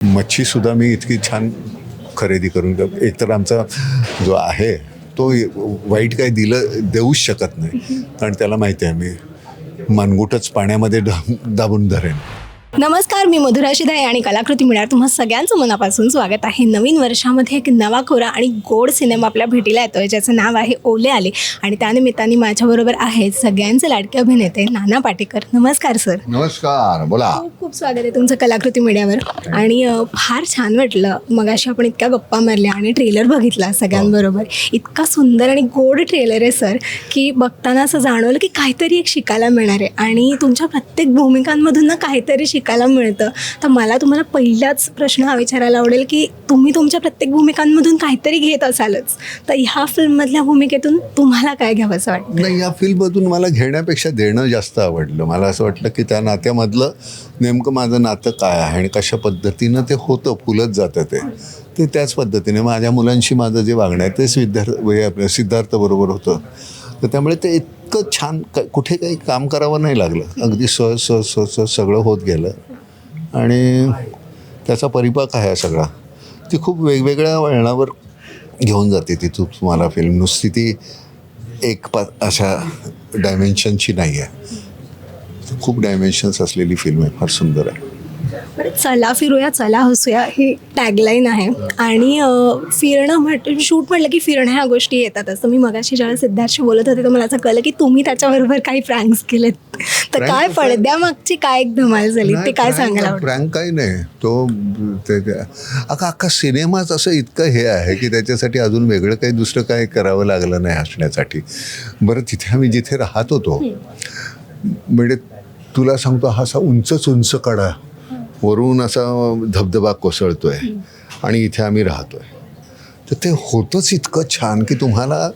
मच्छीसुद्धा मी इतकी छान खरेदी करून एकतर आमचा जो आहे तो वाईट काही दिलं देऊच शकत नाही. कारण त्याला माहिती आहे मी मनगुटच पाण्यामध्ये दाबून धरेन. नमस्कार मी मधुरा शिधाय आणि कलाकृती मिळणार तुम्हा सगळ्यांचं मनापासून स्वागत आहे. नवीन वर्षामध्ये एक नवा कोरा आणि गोड सिनेमा आपल्या भेटीला येतोय ज्याचं नाव आहे ओले आले. आणि त्यानिमित्ताने माझ्याबरोबर आहेत सगळ्यांचे लाडके अभिनेते नाना पाटेकर. नमस्कार सर. नमस्कार बोला. खूप खूप स्वागत आहे तुमचं कलाकृती मीडियावर. आणि अ, फार छान वाटलं. मगाशी आपण इतक्या गप्पा मारल्या आणि ट्रेलर बघितला सगळ्यांबरोबर. इतका सुंदर आणि गोड ट्रेलर आहे सर की बघताना असं जाणवलं की काहीतरी एक शिकायला मिळणार आहे. आणि तुमच्या प्रत्येक भूमिकांमधून ना काहीतरी शिकायला मिळतं. तर मला तुम्हाला पहिलाच प्रश्न हा विचारायला आवडेल की तुम्ही तुमच्या प्रत्येक भूमिकांमधून काहीतरी घेत असालच. तर ह्या फिल्ममधल्या भूमिकेतून तुम्हाला काय घ्यावंसं वाटतं? नाही या फिल्ममधून मला घेण्यापेक्षा देणं जास्त आवडलं. मला असं वाटलं की त्या नात्यामधलं नेमकं माझं नातं काय आहे आणि कशा पद्धतीनं ते होतं फुलत जातं ते. ते त्याच पद्धतीने माझ्या मुलांशी माझं जे वागणं आहे तेच विद्यार्थ हे सिद्धार्थबरोबर होतं. तर त्यामुळे ते इतकं छान क- कुठे काही काम करावं नाही लागलं. अगदी सहज सहज सहज सहज सगळं होत गेलं. आणि त्याचा परिपाक आहे सगळा. ती खूप वेगवेगळ्या वळणावर घेऊन जाते ती तू तुम्हाला फिल्म नुसती ती एक पा अशा डायमेन्शनची नाही आहे खूप डायमेन्शन्स असलेली फिल्म आहे. फार सुंदर आहे. बरं चला फिरूया चला हसूया ही टॅगलाईन आहे. आणि फिरणं म्हट शूट म्हटलं की फिरणं ह्या गोष्टी येतातच तर मी मगाशी ज्यावेळेस सिद्धार्थशी बोलत होते तर मला असं कळलं की तुम्ही त्याच्याबरोबर काही फ्रँक्स केलेत. तर काय पडद्यामागची काय? एक धमाल झाली ते काय सांगायला प्रँक काही नाही. ते- अख्खा अख्खा सिनेमाच असं इतकं हे आहे की त्याच्यासाठी अजून वेगळं काही दुसरं काही करावं लागलं नाही हसण्यासाठी. बरं तिथे आम्ही जिथे राहत होतो म्हणजे तुला सांगतो हा असा उंचच उंच कडा वरून असा धबधबा कोसळतोय आणि इथे आम्ही राहतोय. तर ते होतंच इतकं छान की तुम्हाला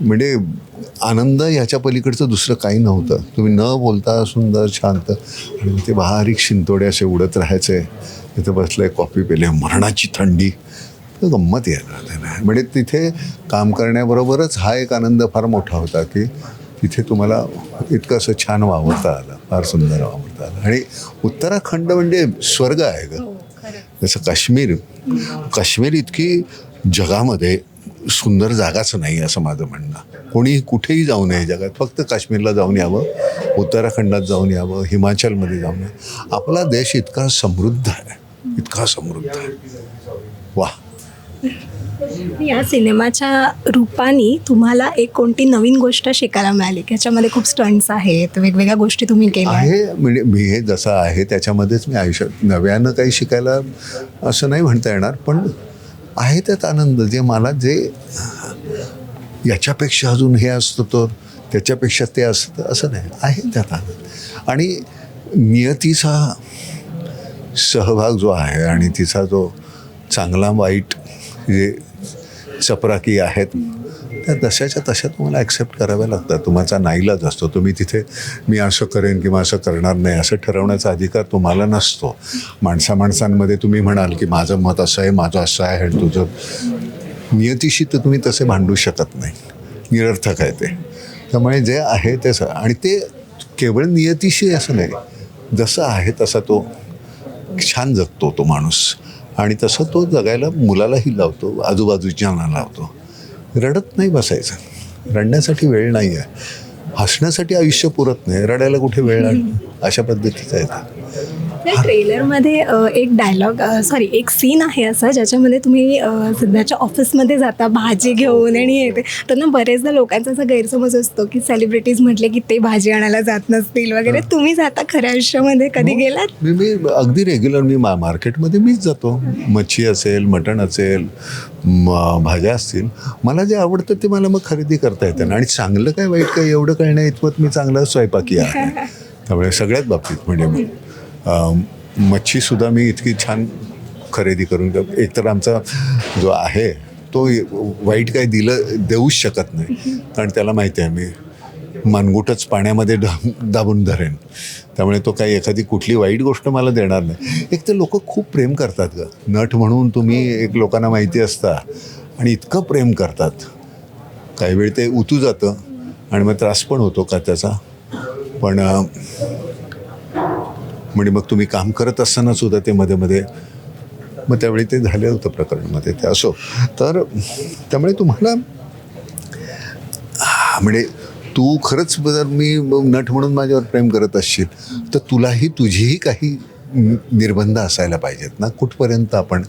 म्हणजे आनंद ह्याच्या पलीकडचं दुसरं काही नव्हतं. तुम्ही न बोलता सुंदर शांत. आणि ते बारीक शिंतोडे असे उडत राहायचे. तिथे बसले कॉफी पेले मरणाची थंडी. तर गंमत येणार म्हणजे तिथे काम करण्याबरोबरच हा एक आनंद फार मोठा होता की तिथे तुम्हाला इतकं असं छान वावरता आलं फार सुंदर वावरता आलं. आणि उत्तराखंड म्हणजे स्वर्ग आहे ग. जसं काश्मीर काश्मीर इतकी जगामध्ये सुंदर जागाच नाही असं माझं म्हणणं. कोणी कुठेही जाऊ नये जगात. फक्त काश्मीरला जाऊन यावं उत्तराखंडात जाऊन यावं हिमाचलमध्ये जाऊन यावं. आपला देश इतका समृद्ध आहे. इतका समृद्ध आहे. वा या सिनेमाच्या रूपाने तुम्हाला एक कोणती नवीन गोष्ट शिकायला मिळाली? की याच्यामध्ये खूप स्टंट्स आहेत वेगवेगळ्या गोष्टी तुम्ही केल्या. आहे म्हणजे मी हे जसं आहे त्याच्यामध्येच मी आयुष्यात नव्यानं काही शिकायला असं नाही म्हणता येणार पण आहे त्यात आनंद. जे मला जे याच्यापेक्षा अजून हे असतं तर त्याच्यापेक्षा ते असतं असं नाही. आहे त्यात आनंद. आणि नियतीचा सहभाग जो आहे आणि तिचा जो चांगला वाईट जे चपराकी आहेत त्या तशाच्या तशा तुम्हाला ॲक्सेप्ट कराव्या लागतात. तुमचा नाईलाज असतो. तुम्ही तिथे मी असं करेन किंवा असं करणार नाही असं ठरवण्याचा अधिकार तुम्हाला नसतो. माणसा माणसांमध्ये तुम्ही म्हणाल की माझं मत असं आहे माझं असं आहे आणि तुझं नियतीशी तर तुम्ही तसे भांडू शकत नाही. निरर्थक आहे ते. त्यामुळे जे आहे ते आणि ते केवळ नियतीशी असं नाही. जसं आहे तसा तो छान जगतो तो माणूस. आणि तसं तो जगायला मुलालाही लावतो आजूबाजूच्यांना लावतो. रडत नाही बसायचं. रडण्यासाठी वेळ नाही आहे हसण्यासाठी आयुष्य पुरत नाही. रडायला कुठे वेळ लागतो अशा पद्धतीचं आहे ट्रेलरमध्ये अ, एक डायलॉग सॉरी एक सीन आहे असं ज्याच्यामध्ये तुम्ही सध्याच्या ऑफिसमध्ये जाता भाजी घेऊन आणि येते तर ना बरेचदा लोकांचा असा गैरसमज असतो की सेलिब्रिटीज म्हटले की ते भाजी आणायला जात नसतील वगैरे. तुम्ही जाता खऱ्या आयुष्यामध्ये कधी गेलात? मी मी अगदी रेग्युलर मी मा मार्केटमध्ये मीच जातो. मच्छी असेल मटण असेल भाज्या असतील. मला जे आवडतं ते मला मग खरेदी करता येतं आणि चांगलं काय वाईट काय एवढं कळण्या इतपत मी चांगला स्वयंपाकी आहे. त्यामुळे सगळ्याच बाबतीत म्हणजे मच्छीसुद्धा मी इतकी छान खरेदी करून एकतर आमचा जो आहे तो वाईट काही दिलं देऊच शकत नाही. कारण त्याला माहिती आहे मी मनगुटच पाण्यामध्ये ड- दाबून धरेन. त्यामुळे तो काही एखादी कुठली वाईट गोष्ट मला देणार नाही. एक तर लोक खूप प्रेम करतात ग. नट म्हणून तुम्ही एक लोकांना माहिती असता आणि इतकं प्रेम करतात. काही वेळ ते उतू जातं आणि मग त्रास पण होतो का त्याचा? पण म्हणजे मग तुम्ही काम करत असताना सुद्धा ते मध्ये मध्ये मग त्यावेळी ते झालं होतं प्रकरणमध्ये ते असो. तर त्यामुळे तुम्हाला म्हणजे तू खरंच जर मी नट म्हणून माझ्यावर प्रेम करत असशील तर तुलाही तुझीही काही निर्बंध असायला पाहिजेत ना कुठपर्यंत आपण?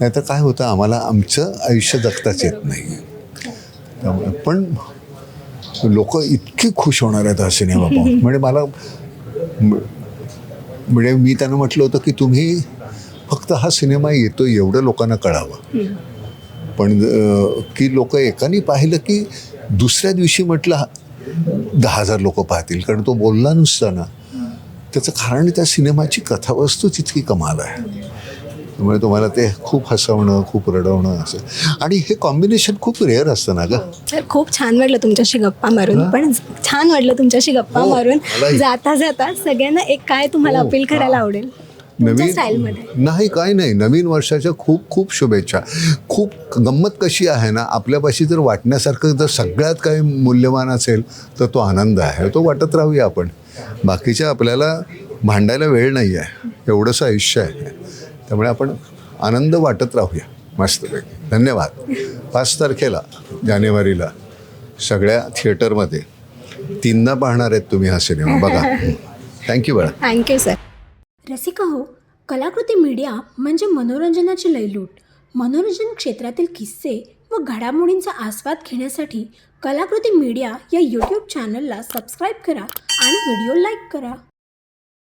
नाहीतर काय होतं आम्हाला आमचं आयुष्य जगताच येत नाही. त्यामुळे पण लोक इतके खुश होणार आहेत हा सिनेमा पाहून. म्हणजे मला म्हणजे मी त्यांना म्हटलं होतं की तुम्ही फक्त हा सिनेमा येतो एवढं लोकांना कळावं. पण की लोक एकाने पाहिलं की दुसऱ्या दिवशी म्हटलं दहा हजार लोक पाहतील कारण तो बोलला नुसता ना. त्याचं कारण त्या सिनेमाची कथावस्तूच इतकी कमाल आहे. त्यामुळे तुम्हाला ते खूप हसवणं खूप रडवणं असं. आणि हे कॉम्बिनेशन खूप रेअर असतं ना गं? खूप छान वाटलं तुमच्याशी गप्पा मारून. पण छान वाटलं तुमच्याशी गप्पा हो, मारून. जाता जाता सगळ्यांना एक काय तुम्हाला हो, अपील करायला आवडेल? स्टाईलमध्ये. नाही काय नाही. नवीन वर्षाच्या खूप खूप शुभेच्छा. खूप गंमत कशी आहे ना आपल्यापाशी जर वाटण्यासारखं जर सगळ्यात काही मूल्यवान असेल तर तो आनंद आहे. तो वाटत राहूया आपण. बाकीच्या आपल्याला भांडायला वेळ नाही आहे एवढंसं आयुष्य आहे. त्यामुळे आपण आनंद वाटत राहूया मस्तपैकी. धन्यवाद. पाच तारखेला जानेवारीला सगळ्या थिएटरमध्ये तीनदा पाहणार आहेत तुम्ही हा सिनेमा. बघा. थँक्यू बाळा. थँक्यू सर रसिका हो कलाकृती मीडिया म्हणजे मनोरंजनाची लयलूट. मनोरंजन क्षेत्रातील किस्से व घडामोडींचा आस्वाद घेण्यासाठी कलाकृती मीडिया या यूट्यूब चॅनलला सबस्क्राईब करा आणि व्हिडिओ लाईक करा.